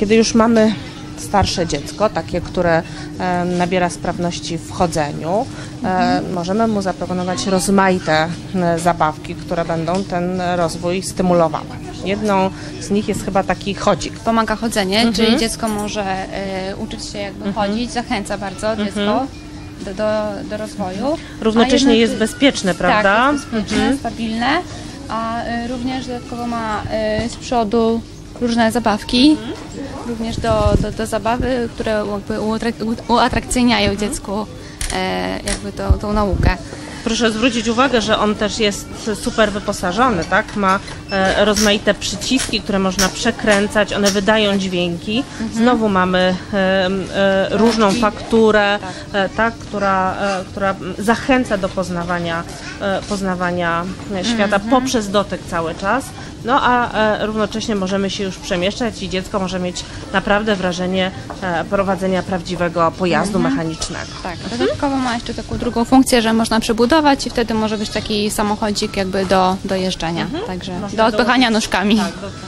Kiedy już mamy starsze dziecko, takie, które e, nabiera sprawności w chodzeniu, e, możemy mu zaproponować rozmaite e, zabawki, które będą ten rozwój stymulowały. Jedną z nich jest chyba taki chodzik. Pomaga chodzenie, Mhm. czyli dziecko może e, uczyć się jakby chodzić, zachęca bardzo dziecko do, do, do rozwoju. Mhm. Równocześnie A jest bezpieczne, prawda? Tak, jest bezpieczne, Mhm. stabilne, a e, również dodatkowo ma e, z przodu różne zabawki, Mhm. Również do, do, do zabawy, które uatrakcyjniają Mhm. dziecku e, jakby tą, tą naukę. Proszę zwrócić uwagę, że on też jest super wyposażony, tak? Ma e, rozmaite przyciski, które można przekręcać, one wydają dźwięki. Znowu mamy e, e, różną fakturę, e, tak, która, e, która zachęca do poznawania, poznawania świata poprzez dotyk cały czas. No a e, równocześnie możemy się już przemieszczać i dziecko może mieć naprawdę wrażenie e, prowadzenia prawdziwego pojazdu mechanicznego. Tak, dodatkowo ma jeszcze taką drugą funkcję, że można przebudować i wtedy może być taki samochodzik jakby do, do jeżdżenia, także Można do odpychania dołożyć- nóżkami. Tak, do,